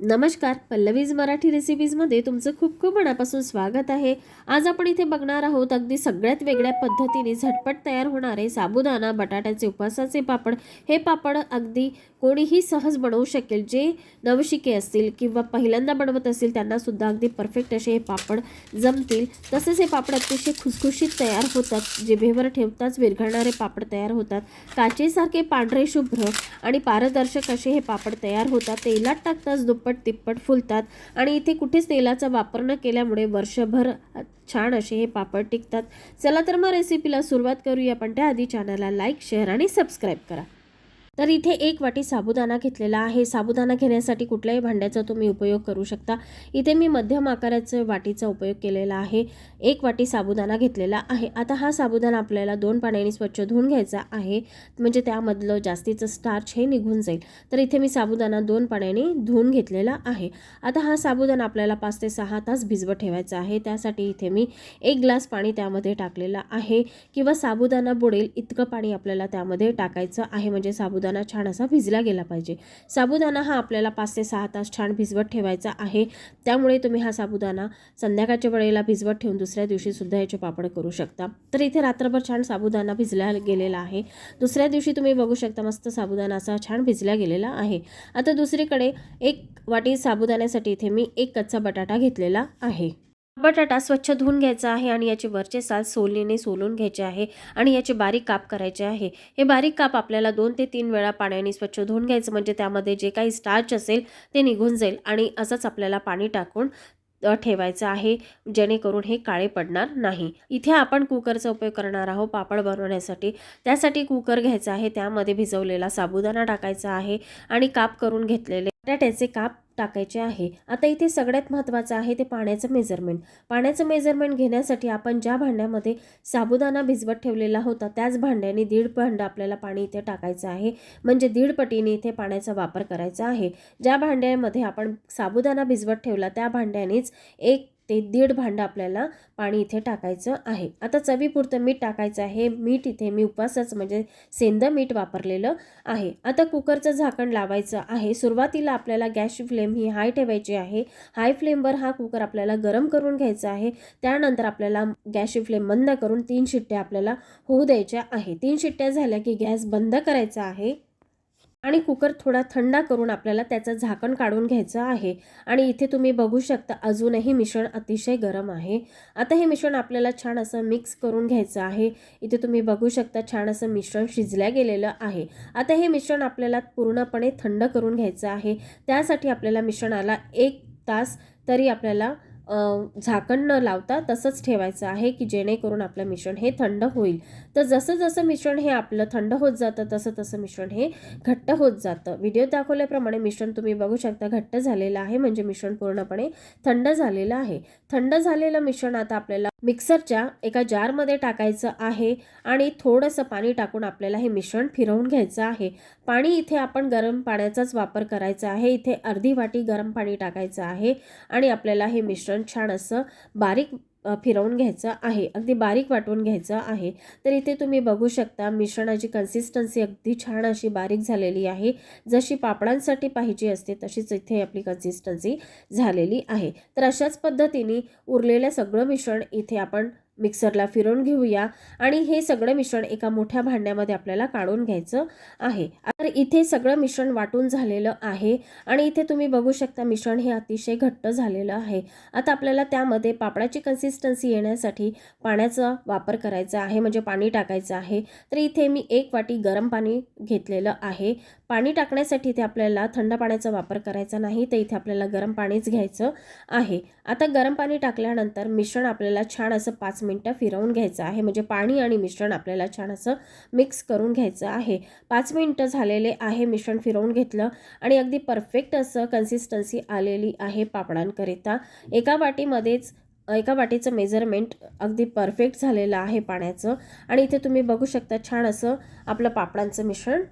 नमस्कार पल्लवीज मराठी रेसिपीजमध्ये तुमचं खूप खूप मनापासून स्वागत आहे. आज आपण इथे बघणार आहोत अगदी सगळ्यात वेगळ्या पद्धतीने झटपट तयार होणारे साबुदाणा बटाट्याचे उपवासाचे पापड. हे पापड अगदी कोणीही सहज बनवू शकेल जे नवशिके असतील किंवा पहिल्यांदा बनवत असतील त्यांनासुद्धा अगदी परफेक्ट असे हे पापड जमतील. तसेच हे पापड अतिशय खुसखुशीत तयार होतात जिभेवर ठेवताच विरघळणारे पापड तयार होतात. काचेसारखे पांढरे शुभ्र आणि पारदर्शक असे हे पापड तयार होतात. तेलात टाकताच दुप्पट तिप्पट फुलतात आणि इथे कुठेच तेलाचा वापर न केल्यामुळे वर्षभर छान असे हे पापड टिकतात. चला तर मग रेसिपीला सुरुवात करूया. पण त्याआधी चॅनलला लाईक शेअर आणि सबस्क्राईब करा. तर इथे एक वाटी साबुदाणा घेतलेला आहे. साबुदाणा घेण्यासाठी कुठल्याही भांड्याचा तुम्ही उपयोग करू शकता. इथे मी मध्यम आकाराचं वाटीचा उपयोग केलेला आहे. एक वाटी साबुदाणा घेतलेला आहे. आता हा साबुदाणा आपल्याला दोन पाण्याने स्वच्छ धुवून घ्यायचा आहे. म्हणजे त्यामधलं जास्तीचं स्टार्च हे निघून जाईल. तर इथे मी साबुदाणा दोन पाण्याने धुवून घेतलेला आहे. आता हा साबुदाणा आपल्याला पाच ते सहा तास भिजवत ठेवायचा आहे. त्यासाठी इथे मी एक ग्लास पाणी त्यामध्ये टाकलेलं आहे. किंवा साबुदाणा बुडेल इतकं पाणी आपल्याला त्यामध्ये टाकायचं आहे. म्हणजे साबुदाणा छान असा भिजला गेला पाहिजे. साबुदाणा हा आपल्याला पाच ते सहा तास छान भिजवत ठेवायचा आहे. त्यामुळे तुम्ही हा साबुदाणा संध्याकाळच्या वेळेला भिजवत ठेवून दुसऱ्या दिवशी सुद्धा याचे पापड करू शकता. तर इथे रात्रभर छान साबुदाणा भिजला गेलेला आहे. दुसऱ्या दिवशी तुम्ही बघू शकता मस्त साबुदाणा असा छान भिजला गेलेला आहे. आता दुसरीकडे एक वाटी साबुदाण्यासाठी इथे मी एक कच्चा बटाटा घेतलेला आहे. बटाटा स्वच्छ धुवून घ्यायचा आहे आणि याचे वरचे साल सोलीने सोलून घ्यायचे आहे आणि याचे बारीक काप करायचे आहे. हे बारीक काप आपल्याला दोन ते तीन वेळा पाण्याने स्वच्छ धुवून घ्यायचं म्हणजे त्यामध्ये जे काही स्टार्च असेल ते निघून जाईल आणि असंच आपल्याला पाणी टाकून ठेवायचं आहे जेणेकरून हे काळे पडणार नाही. इथे आपण कुकरचा उपयोग करणार आहोत पापड बनवण्यासाठी. त्यासाठी कुकर घ्यायचा आहे त्यामध्ये भिजवलेला साबुदाणा टाकायचा आहे आणि काप करून घेतलेले बटाट्याचे काप टाकायचे आहे. आता इथे सगळ्यात महत्त्वाचं आहे ते पाण्याचं मेजरमेंट पाण्याचं मेजरमेंट घेण्यासाठी आपण ज्या भांड्यामध्ये साबुदाणा भिजवत ठेवलेला होता त्याच भांड्याने दीड भांडं आपल्याला पाणी इथे टाकायचं आहे. म्हणजे दीड पटीने इथे पाण्याचा वापर करायचा आहे. ज्या भांड्यामध्ये आपण साबुदाणा भिजवत ठेवला त्या भांड्यानेच एक ते दीड भांडं आपल्याला पाणी इथे टाकायचं आहे. आता चवीपुरतं मीठ टाकायचं आहे. मीठ इथे मी उपवासच म्हणजे सेंदं मीठ वापरलेलं आहे. आता कुकरचं झाकण लावायचं आहे. सुरुवातीला आपल्याला गॅसची फ्लेम ही हाय ठेवायची आहे. हाय फ्लेमवर हा कुकर आपल्याला गरम करून घ्यायचा आहे. त्यानंतर आपल्याला गॅसची फ्लेम बंद करून तीन शिट्ट्या आपल्याला होऊ द्यायच्या आहे. तीन शिट्ट्या झाल्या की गॅस बंद करायचा आहे. आणि कुकर थोडा थंडा करून आपल्याला त्याचं झाकण काढून घ्यायचं आहे. आणि इथे तुम्ही बघू शकता अजूनही मिश्रण अतिशय गरम आहे. आता हे मिश्रण आपल्याला छान असं मिक्स करून घ्यायचं आहे. इथे तुम्ही बघू शकता छान असं मिश्रण शिजल्या गेलेलं आहे. आता हे मिश्रण आपल्याला पूर्णपणे थंड करून घ्यायचं आहे. त्यासाठी आपल्याला मिश्रणाला एक तास तरी आपल्याला झाकण न लावता तसंच ठेवायचं आहे की जेणेकरून आपलं मिश्रण हे थंड होईल. तर जसं जसं मिश्रण हे आपलं थंड होत जातं तसं तसं मिश्रण हे घट्ट होत जातं. व्हिडिओ दाखवल्याप्रमाणे मिश्रण तुम्ही बघू शकता घट्ट झालेलं आहे म्हणजे मिश्रण पूर्णपणे थंड झालेलं आहे. थंड झालेलं मिश्रण आता आपल्याला मिक्सरच्या एका जारमध्ये टाकायचं आहे आणि थोडंसं पाणी टाकून आपल्याला हे मिश्रण फिरवून घ्यायचं आहे. पाणी इथे आपण गरम पाण्याचाच वापर करायचा आहे. इथे अर्धी वाटी गरम पाणी टाकायचं आहे आणि आपल्याला हे मिश्रण छान असं बारीक फिरवून घ्यायचं आहे. अगदी बारीक वाटून घ्यायचं आहे. तर इथे तुम्ही बघू शकता मिश्रणाची कन्सिस्टन्सी अगदी छान अशी बारीक झालेली आहे. जशी पापडांसाठी पाहिजे असते तशीच इथे आपली कन्सिस्टन्सी झालेली आहे. तर अशाच पद्धतीने उरलेलं सगळं मिश्रण इथे आपण मिक्सरला फिरवून घेऊया. आणि हे सगळं मिश्रण एका मोठ्या भांड्यामध्ये आपल्याला काढून घ्यायचं आहे. तर इथे सगळं मिश्रण वाटून झालेलं आहे. आणि इथे तुम्ही बघू शकता मिश्रण हे अतिशय घट्ट झालेलं आहे. आता आपल्याला त्यामध्ये पापडाची कन्सिस्टन्सी येण्यासाठी पाण्याचा वापर करायचा आहे. म्हणजे पाणी टाकायचं आहे. तर इथे मी एक वाटी गरम पाणी घेतलेलं आहे. पाणी टाकण्यासाठी इथे आपल्याला थंड पाण्याचा वापर करायचा नाही. तर इथे आपल्याला गरम पाणीच घ्यायचं आहे. आता गरम पाणी टाकल्यानंतर मिश्रण आपल्याला छान असं पाच मिनटं फिरवून घ्यायचं आहे. म्हणजे पाणी आणि मिश्रण आपल्याला छान असं मिक्स करून घ्यायचं आहे. पाच मिनटं झालेले आहे मिश्रण फिरवून घेतलं आणि अगदी परफेक्ट असं कन्सिस्टन्सी आलेली आहे पापडांकरिता. एका वाटीमध्येच एका वाटीचं मेजरमेंट अगदी परफेक्ट झालेलं आहे पाण्याचं. आणि इथे तुम्ही बघू शकता छान असं आपलं पापडांचं मिश्रण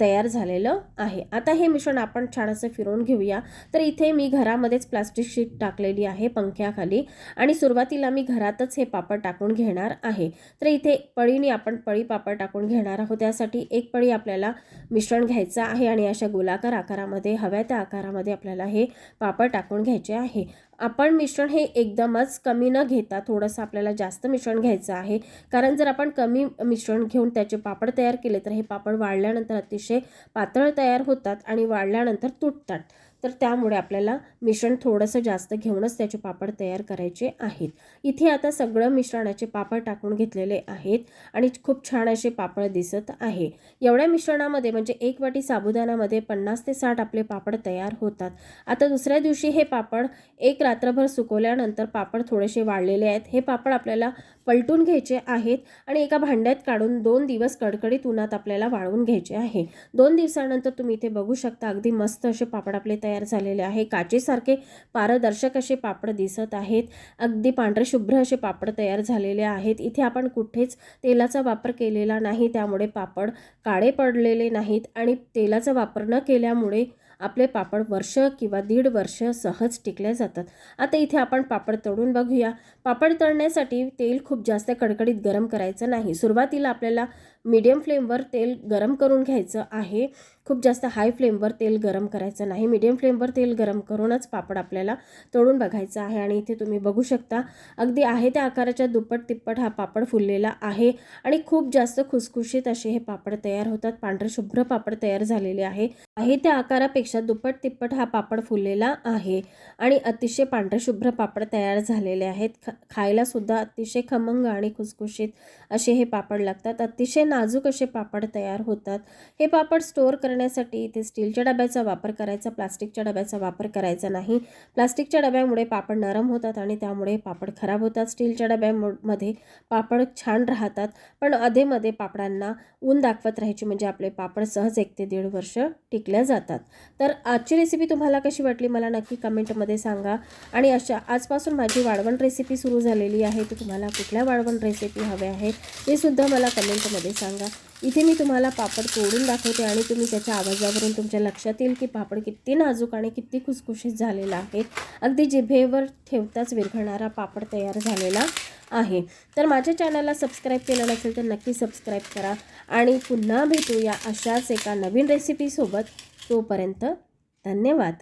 तयार झालेलं आहे. आता हे मिश्रण आपण छान असं फिरवून घेऊया. तर इथे मी घरामध्येच प्लास्टिक शीट टाकलेली आहे पंख्याखाली आणि सुरुवातीला मी घरातच हे पापड टाकून घेणार आहे. तर इथे पळीने आपण पळी पापड टाकून घेणार आहोत. त्यासाठी एक पळी आपल्याला मिश्रण घ्यायचं आहे आणि अशा गोलाकार आकारामध्ये हव्या त्या आकारामध्ये आपल्याला हे पापड टाकून घ्यायचे आहे. आपण मिश्रण हे एकदमच कमी न घेता थोडंसं आपल्याला जास्त मिश्रण घ्यायचं आहे. कारण जर आपण कमी मिश्रण घेऊन त्याचे पापड तयार केले तर हे पापड वाळल्यानंतर अतिशय पातळ तयार होतात आणि वाळल्यानंतर तुटतात. तर त्यामुळे आपल्याला मिश्रण थोडंसं जास्त घेऊनच त्याचे पापड तयार करायचे आहेत. इथे आता सगळं मिश्रणाचे पापड टाकून घेतलेले आहेत आणि खूप छान असे पापड दिसत आहे. एवढ्या मिश्रणामध्ये म्हणजे एक वाटी साबुदाण्यामध्ये पन्नास ते साठ आपले पापड तयार होतात. आता दुसऱ्या दिवशी हे पापड एक रात्रभर सुकवल्यानंतर पापड थोडेसे वाळलेले आहेत. हे पापड आपल्याला पलटून घ्यायचे आहेत आणि एका भांड्यात काढून दोन दिवस कडकडीत उन्हात आपल्याला वाळवून घ्यायचे आहे. दोन दिवसानंतर तुम्ही इथे बघू शकता अगदी मस्त असे पापड आपले तयार झालेले आहे. काचेसारखे पारदर्शक असे पापड दिसत आहेत. अगदी पांढरे शुभ्र असे पापड तयार झालेले आहेत. इथे आपण कुठेच तेलाचा वापर केलेला नाही त्यामुळे पापड काळे पडलेले नाहीत आणि तेलाचा वापर न केल्यामुळे आपले पापड वर्ष किंवा दीड वर्ष सहज टिकले जातात. आता इथे आपण पापड तळून बघूया. पापड तळण्यासाठी तेल खूप जास्त कडकडीत गरम करायचं नाही. सुरुवातीला आपल्याला मीडियम फ्लेमवर तेल गरम करून घ्यायचं आहे. खूप जास्त हाय फ्लेमवर तेल गरम करायचं नाही. मीडियम फ्लेमवर तेल गरम करूनच पापड आपल्याला तळून बघायचं आहे आणि इथे तुम्ही बघू शकता अगदी आहे त्या आकाराच्या दुप्पट तिप्पट हा पापड फुललेला आहे आणि खूप जास्त खुसखुशीत असे हे पापड तयार होतात. पांढरे शुभ्र पापड तयार झालेले आहे. आहे त्या आकारापेक्षा दुप्पट तिप्पट हा पापड फुललेला आहे आणि अतिशय पांढरे शुभ्र पापड तयार झालेले आहेत. ख खायला सुद्धा अतिशय खमंग आणि खुसखुशीत असे हे पापड लागतात. अतिशय नाजूक असे पापड तयार होतात. हे पापड स्टोअर करण्यासाठी इथे स्टीलच्या डब्याचा वापर करायचा प्लास्टिकच्या डब्याचा वापर करायचा नाही. प्लास्टिकच्या डब्यामुळे पापड नरम होतात आणि त्यामुळे पापड खराब होतात. स्टीलच्या डब्यामध्ये पापड छान राहतात पण अधेमध्ये पापडांना ऊन दाखवत राहायची म्हणजे आपले पापड सहज एक ते दीड वर्ष टिकल्या जातात. तर आजची रेसिपी तुम्हाला कशी वाटली मला नक्की कमेंटमध्ये सांगा. आणि अशा आजपासून माझी वाळवण रेसिपी सुरू झालेली आहे तर तुम्हाला कुठल्या वाळवण रेसिपी हव्या आहेत ते सुद्धा मला कमेंटमध्ये सांगा. इथे मी तुम्हाला पापड तोडून दाखवते आणि तुम्ही त्याच्या आवाजावरून तुमच्या लक्षात येईल की पापड किती नाजूक आणि किती खुसखुशीत झालेला आहे. अगदी जिभेवर ठेवताच विरघळणारा पापड तयार झालेला आहे. तर माझ्या चॅनलला सबस्क्राईब केलं नसेल तर नक्की सबस्क्राईब करा आणि पुन्हा भेटूया अशाच एका नवीन रेसिपीसोबत तोपर्यंत धन्यवाद.